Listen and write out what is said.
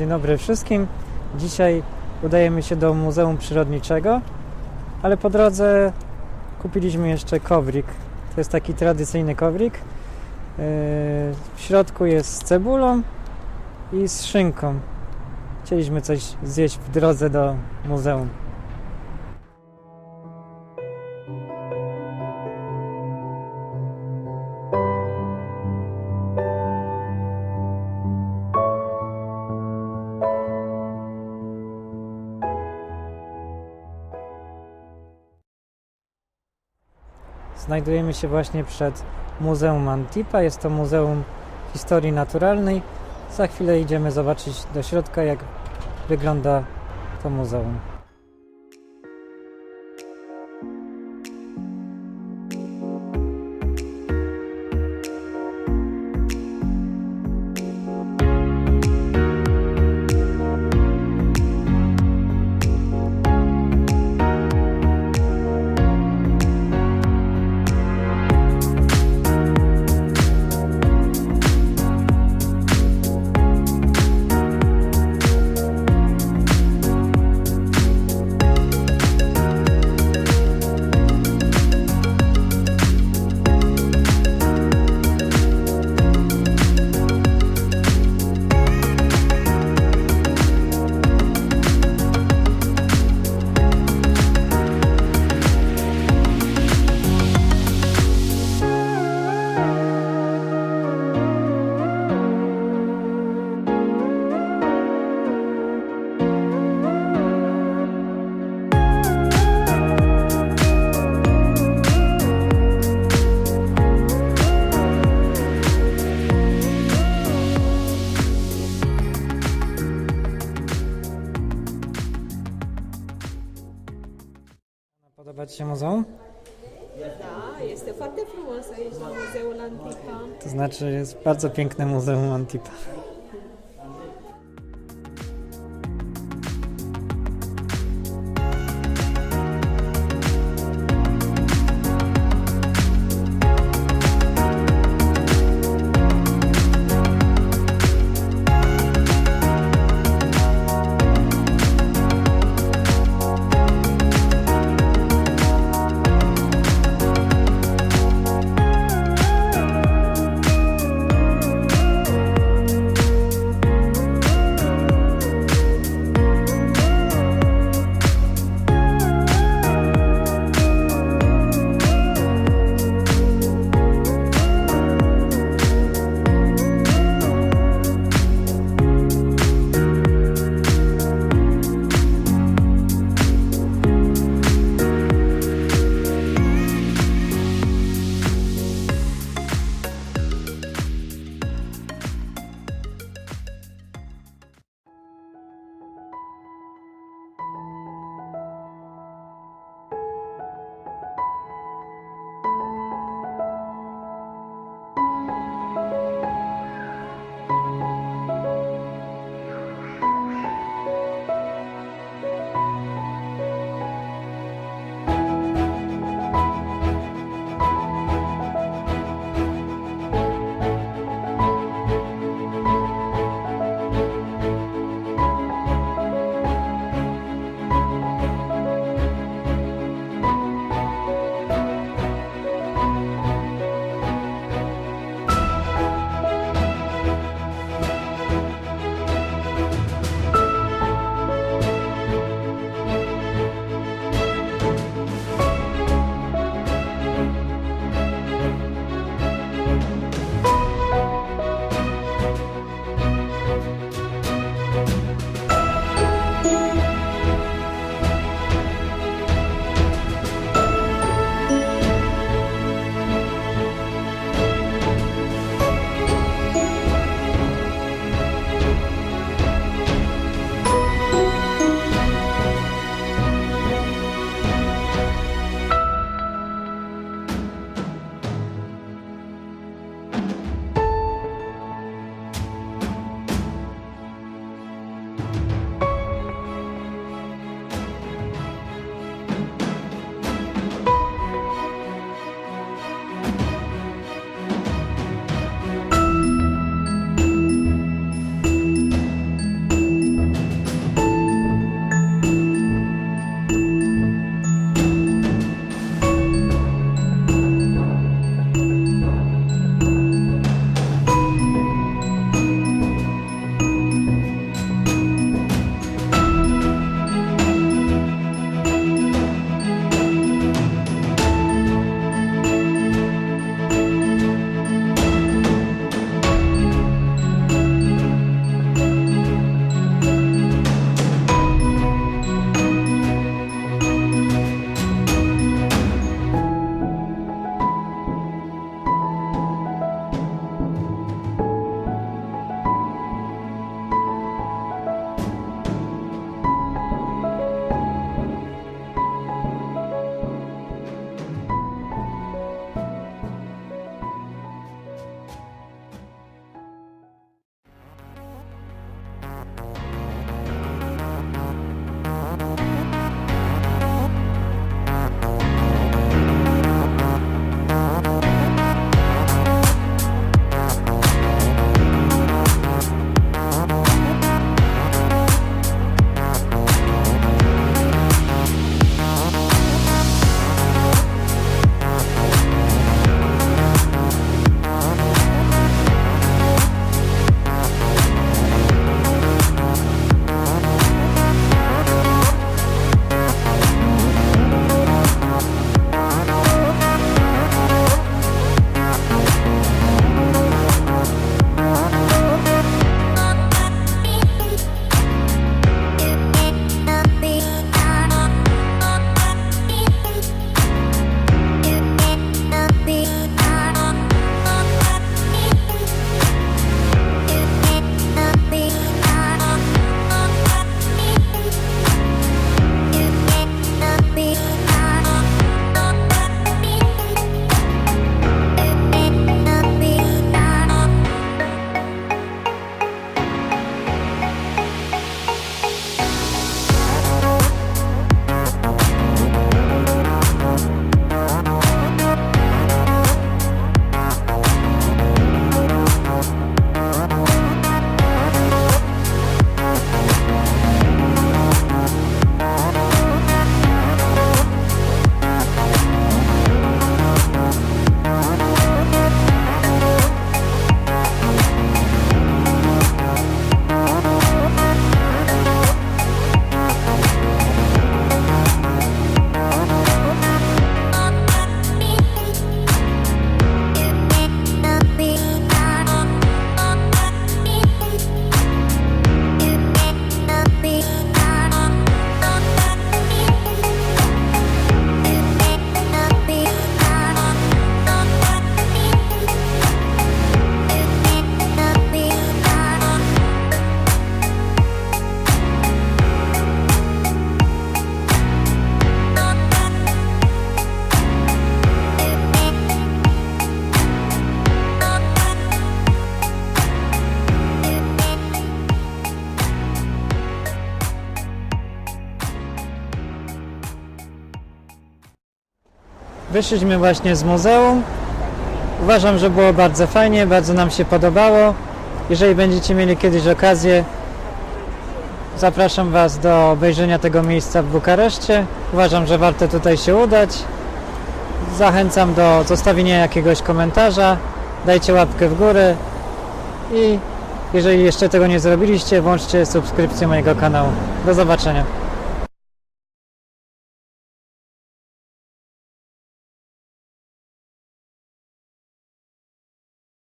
Dzień dobry wszystkim. Dzisiaj udajemy się do Muzeum Przyrodniczego, ale po drodze kupiliśmy jeszcze kowrik. To jest taki tradycyjny kowrik. Yy, W środku jest z cebulą i z szynką. Chcieliśmy coś zjeść w drodze do muzeum. Znajdujemy się właśnie przed Muzeum Antipa. Jest to Muzeum Historii Naturalnej. Za chwilę idziemy zobaczyć do środka, jak wygląda to muzeum. Się muzeum? Da, este foarte frumos aici la Muzeul Antipa. To znaczy jest bardzo piękne Muzeum Antipa. Wyszliśmy właśnie z muzeum. Uważam, że było bardzo fajnie, bardzo nam się podobało. Jeżeli będziecie mieli kiedyś okazję, zapraszam Was do obejrzenia tego miejsca w Bukareszcie. Uważam, że warto tutaj się udać. Zachęcam do zostawienia jakiegoś komentarza. Dajcie łapkę w górę i jeżeli jeszcze tego nie zrobiliście, włączcie subskrypcję mojego kanału. Do zobaczenia.